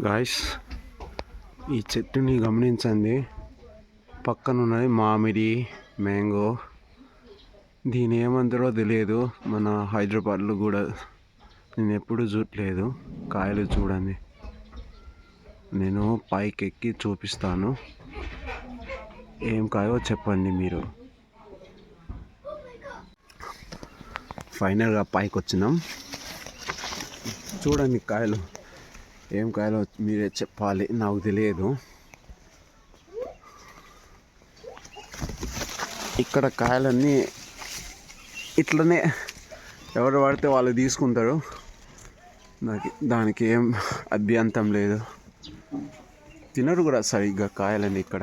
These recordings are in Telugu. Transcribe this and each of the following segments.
గాయస్ ఈ చెట్టుని గమనించండి. పక్కన ఉన్నది మామిడి మ్యాంగో. దీని ఏమంటారో తెలియదు. మన హైదరాబాద్లో కూడా నేను ఎప్పుడు చూడలేదు. కాయలు చూడండి. నేను పైకి ఎక్కి చూపిస్తాను. ఏం కాయో చెప్పండి మీరు. ఫైనల్గా పైకి వచ్చినాం చూడండి కాయలు. ఏం కాయలో మీరే చెప్పాలి నాకు తెలియదు. ఇక్కడ కాయలన్నీ ఇట్లనే ఎవరు పడితే వాళ్ళు తీసుకుంటారు. నాకు దానికి ఏం అభ్యంతం లేదు. తినరు కూడా సరిగ్గా కాయలన్నీ ఇక్కడ.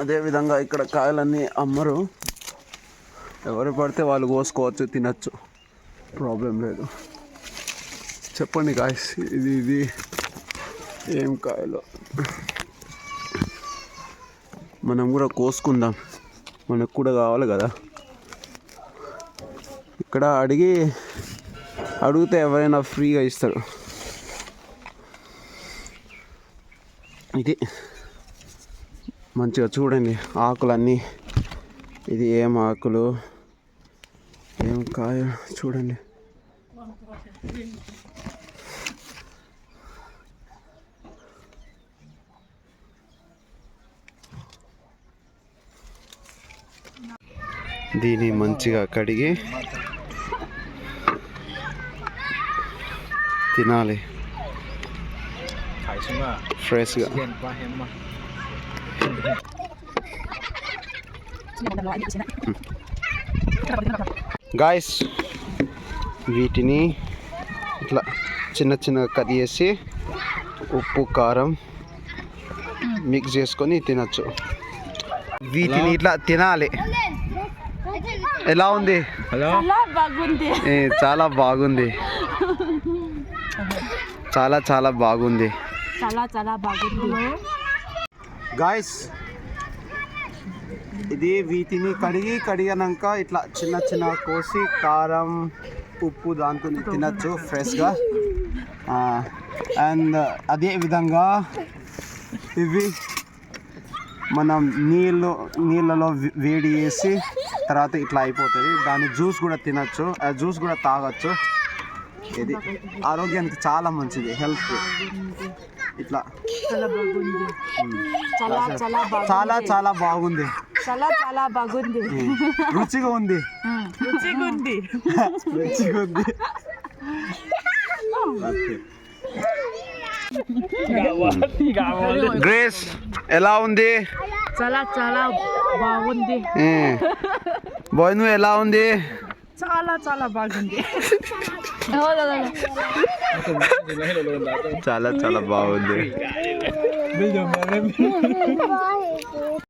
అదేవిధంగా ఇక్కడ కాయలన్నీ అమ్మరు. ఎవరు పడితే వాళ్ళు కోసుకోవచ్చు తినచ్చు. ప్రాబ్లం లేదు. చెప్పండి గాయస్ ఇది ఇది ఏం కాయలో? మనం కూడా కోసుకుందాం. మనకు కూడా కావాలి కదా. ఇక్కడ అడిగి అడిగితే ఎవరైనా ఫ్రీగా ఇస్తారు. ఇది మంచిగా చూడండి ఆకులన్నీ. ఇది ఏం ఆకులు? ఏం కాయ? చూడండి. दी मंच कड़ी ते फ्रेश गाइस हम्म। వీటిని ఇట్లా చిన్న చిన్నగా కట్ చేసి ఉప్పు కారం మిక్స్ చేసుకొని తినచ్చు. వీటిని ఇట్లా తినాలి. ఎలా ఉంది? Hello，చాలా బాగుంది. ఏ, చాలా బాగుంది. చాలా చాలా బాగుంది. చాలా చాలా బాగుంది. గాయస్ ఇది వీటిని కడిగి కడిగినాక ఇట్లా చిన్న చిన్న కోసి కారం ఉప్పు దాంతో తినచ్చు ఫ్రెష్గా. అండ్ అదే విధంగా ఇవి మనం నీళ్ళు నీళ్ళలో వేడి చేసి తర్వాత ఇట్లా అయిపోతుంది. దాని జ్యూస్ కూడా తినచ్చు ఆ జ్యూస్ కూడా తాగొచ్చు. ఇది ఆరోగ్యానికి చాలా మంచిది హెల్త్. ఇట్లా. చాలా చాలా బాగుంది. చాలా చాలా బాగుంది. రుచిగా ఉంది. రుచిగా ఉంది. రుచిగా ఉంది. గ్రేస్ ఎలా ఉంది? చాలా చాలా బాగుంది. బాయ్ నువ్వు ఎలా ఉంది? చాలా చాలా బాగుంది. చాలా చాలా బాగుంది.